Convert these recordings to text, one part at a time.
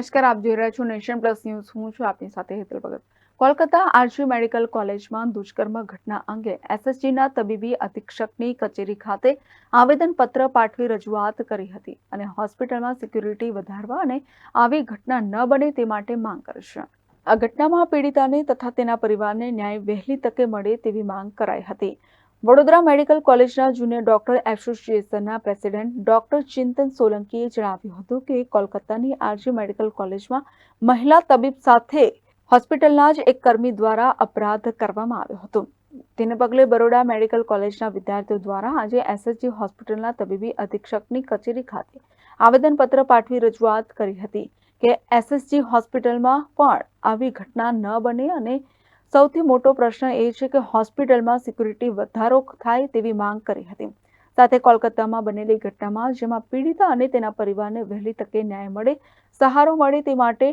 નમસ્કાર, આપ જોઈ રહ્યા છો નેશન પ્લસ ન્યૂઝ. હું છું આપની સાથે હેતલ ભગત. કોલકાતા આરજી મેડિકલ કોલેજમાં દુષ્કર્મ ઘટના અંગે એસએસજીના તબીબી અધિક્ષકની કચેરી ખાતે આવેદનપત્ર પાઠવી રજૂઆત કરી હતી અને હોસ્પિટલમાં સિક્યુરિટી વધારવા અને આવી ઘટના ન બને તે માટે માંગ કરશે. આ ઘટનામાં પીડિતાને તથા તેના પરિવારને ન્યાય વહેલી તકે મળે તેવી માંગ કરાઈ હતી. વડોદરા મેડિકલ કોલેજના જુનિયર ડોક્ટર એસોસિએશનના પ્રેસિડેન્ટ ડોક્ટર ચિંતન સોલંકીએ જણાવ્યું હતું કે કોલકાતાની આરજી મેડિકલ કોલેજમાં મહિલા તબીબ સાથે હોસ્પિટલના જ એક કર્મી દ્વારા અપરાધ કરવામાં આવ્યો હતો. તેને પગલે બરોડા મેડિકલ કોલેજના વિદ્યાર્થીઓ દ્વારા આજે એસએસજી હોસ્પિટલના તબીબી અધિક્ષકની કચેરી ખાતે આવેદનપત્ર પાઠવી રજૂઆત કરી હતી કે એસએસજી હોસ્પિટલમાં પણ આવી ઘટના ન બને અને સૌથી મોટો પ્રશ્ન એ છે કે હોસ્પિટલમાં સિક્યુરિટી વધારો થાય તેવી માંગ કરી હતી. સાથે કોલકાતામાં બનેલી ઘટનામાં જેમાં પીડિતા અને તેના પરિવારને વહેલી તકે ન્યાય મળે, સહારો મળે તે માટે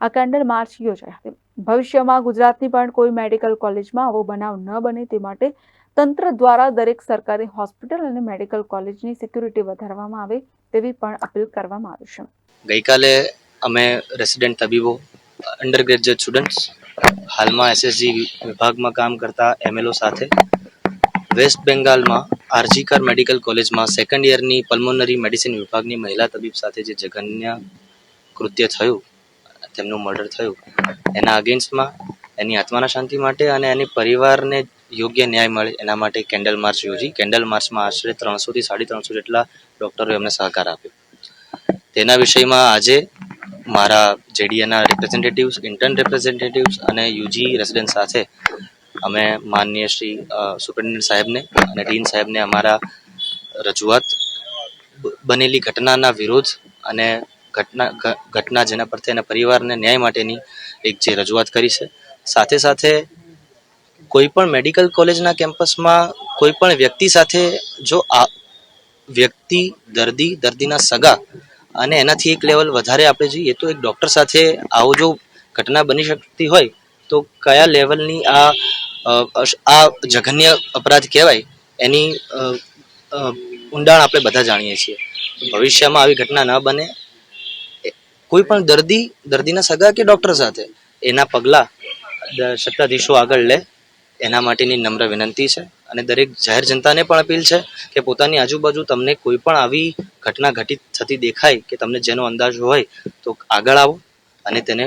આ કેન્ડલ માર્ચ યોજાઈ હતી. ભવિષ્યમાં ગુજરાતની પણ કોઈ મેડિકલ કોલેજમાં આવો બનાવ ન બને તે માટે તંત્ર દ્વારા દરેક સરકારી હોસ્પિટલ અને મેડિકલ કોલેજની સિક્યુરિટી વધારવામાં આવે તેવી પણ અપીલ કરવામાં આવી છે. ગઈકાલે અમે રેસિડેન્ટ તબીબો અંડર ગ્રેજ્યુએટ સ્ટુડન્ટ્સ હાલમાં એસએસજી વિભાગમાં કામ કરતા એમએલઓ સાથે. વેસ્ટ બેંગાલમાં આરજીકર મેડિકલ કોલેજમાં સેકન્ડ યરની પલ્મોનરી મેડિસિન વિભાગની મહિલા તબીબ સાથે જે જઘન્ય કૃત્ય થયું, તેમનું મર્ડર થયું, એના અગેન્સ્ટમાં એની આત્માના શાંતિ માટે અને એની પરિવારને યોગ્ય ન્યાય મળે, એના માટે કેન્ડલ માર્ચ યોજી. કેન્ડલ માર્ચમાં આશરે ત્રણસોથી સાડી ત્રણસો જેટલા ડૉક્ટરોએ એમને સહકાર આપ્યો. તેના વિષયમાં આજે મારા જેડીએના રિપ્રેઝેન્ટેટિવ્સ ઇન્ટર્ન રિપ્રેઝેન્ટેટિવ્સ અને યુજી રેસિડેન્ટ સાથે અમે માનનીય શ્રી સુપ્રિન્ટેન્ડન્ટ સાહેબને અને ડીન સાહેબને અમારા રજૂઆત બનેલી ઘટનાના વિરોધ અને ઘટના ઘટના જેના પર તેના પરિવારને ન્યાય માટેની એક જે રજૂઆત કરી છે. સાથે સાથે કોઈ પણ મેડિકલ કોલેજના કેમ્પસમાં કોઈ પણ વ્યક્તિ સાથે જો આ વ્યક્તિ દર્દી, દર્દીના સગા અને એનાથી એક લેવલ વધારે આપણે જોઈએ તો એક ડૉક્ટર સાથે આવો જો ઘટના બની શકતી હોય, તો કયા લેવલની આ આ જઘન્ય અપરાધ કહેવાય, એની ઊંડાણ આપણે બધા જાણીએ છીએ. ભવિષ્યમાં આવી ઘટના ન બને કોઈ પણ દર્દી, દર્દીના સગા કે ડૉક્ટર સાથે, એના પગલાં સત્તાધીશો આગળ લે, એના માટેની નમ્ર વિનંતી છે. અને દરેક જાહેર જનતાને પણ અપીલ છે કે પોતાની આજુબાજુ તમને કોઈ પણ આવી ઘટના ઘટિત થતી દેખાય કે તમને જેનો અંદાજ હોય તો આગળ આવો અને તેને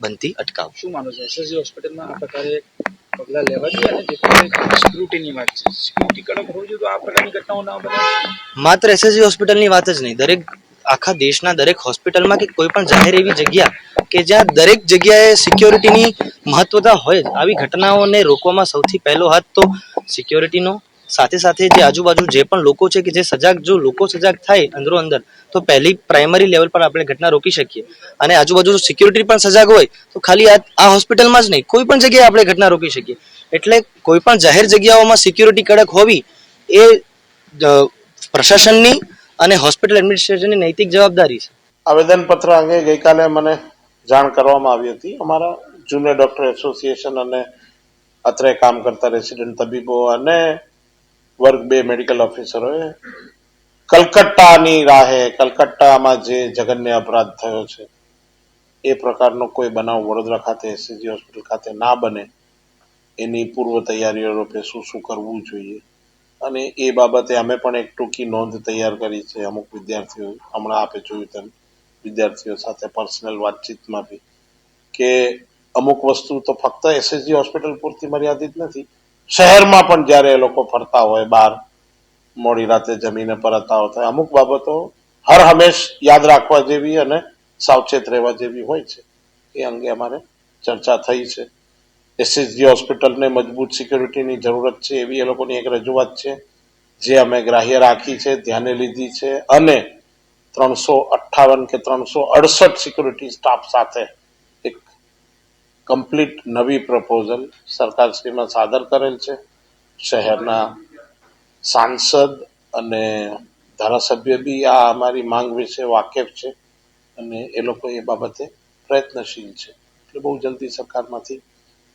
બનતી અટકાવો. શું માનો છો? એસએસજી હોસ્પિટલમાં આ પ્રકારે પગલાં લેવા જોઈએ અને જે સિક્યુરિટીની વાત છે? સિક્યુરિટી કડક હોવી જોઈએ તો આ પ્રકારની ઘટનાઓ ના બને? માત્ર એસએસજી હોસ્પિટલની વાત જ નહીં દરેક આખા દેશના દરેક હોસ્પિટલમાં કે કોઈ પણ જાહેર એવી જગ્યા કે જ્યાં દરેક જગ્યાએ સિક્યોરિટીની મહત્વતા હોય જ. આવી ઘટનાઓને રોકવામાં સૌથી પહેલો હાથ તો સિક્યોરિટીનો. સાથે સાથે જે આજુબાજુ જે પણ લોકો છે કે જે સજાગ, જો લોકો સજાગ થાય અંદરો અંદર, તો પહેલી પ્રાઇમરી લેવલ પર આપણે ઘટના રોકી શકીએ. અને આજુબાજુ સિક્યોરિટી પણ સજાગ હોય, તો ખાલી આ હોસ્પિટલમાં જ નહીં, કોઈ પણ જગ્યાએ આપણે ઘટના રોકી શકીએ. એટલે કોઈ પણ જાહેર જગ્યાઓમાં સિક્યોરિટી કડક હોવી એ પ્રશાસનની અને હોસ્પિટલ એડમિનિસ્ટ્રેશનની નૈતિક જવાબદારી છે. આવેદનપત્ર અંગે ગઈકાલે મને જાણ કરવામાં આવી હતી. અમારા જુનિયર ડોક્ટર એસોસિએશન અને અત્રે કામ કરતા રેસિડેન્ટ તબીબો અને વર્ગ બે મેડિકલ ઓફિસરોએ કલકત્તાની રાહે, કલકત્તામાં જે જઘન્ય અપરાધ થયો છે, એ પ્રકારનો કોઈ બનાવ વડોદરા ખાતે એસસીજી હોસ્પિટલ ખાતે ના બને. એની પૂર્વ તૈયારીઓ રૂપે શું શું કરવું જોઈએ? અને એ બાબતે અમે પણ એક ટૂંકી નોંધ તૈયાર કરી છે. અમુક વિદ્યાર્થીઓ હમણાં આપે જોયું તેમ, વિદ્યાર્થીઓ સાથે પર્સનલ વાતચીતમાં બી કે અમુક વસ્તુ તો ફક્ત એસએસજી હોસ્પિટલ પૂરતી મર્યાદિત નથી. શહેરમાં પણ જ્યારે એ લોકો ફરતા હોય, બહાર મોડી રાતે જમીને પરત આવતા અમુક બાબતો હર હંમેશ યાદ રાખવા જેવી અને સાવચેત રહેવા જેવી હોય છે. એ અંગે અમારે ચર્ચા થઈ છે. એસએસજી હોસ્પિટલને મજબૂત સિક્યુરિટીની જરૂરત છે, એવી એ લોકોની એક રજૂઆત છે, જે અમે ગ્રાહ્ય રાખી છે, ધ્યાને લીધી છે, અને ત્રણસો અઠ્ઠાવન કે ત્રણસો અડસઠ સિક્યુરિટી સ્ટાફ સાથે એક કમ્પ્લીટ નવી પ્રપોઝલ સરકારશ્રીમાં સાદર કરેલ છે. શહેરના સાંસદ અને ધારાસભ્ય બી આ અમારી માંગ વિશે વાકેફ છે, અને એ લોકો એ બાબતે પ્રયત્નશીલ છે. એટલે બહુ જલ્દી સરકારમાંથી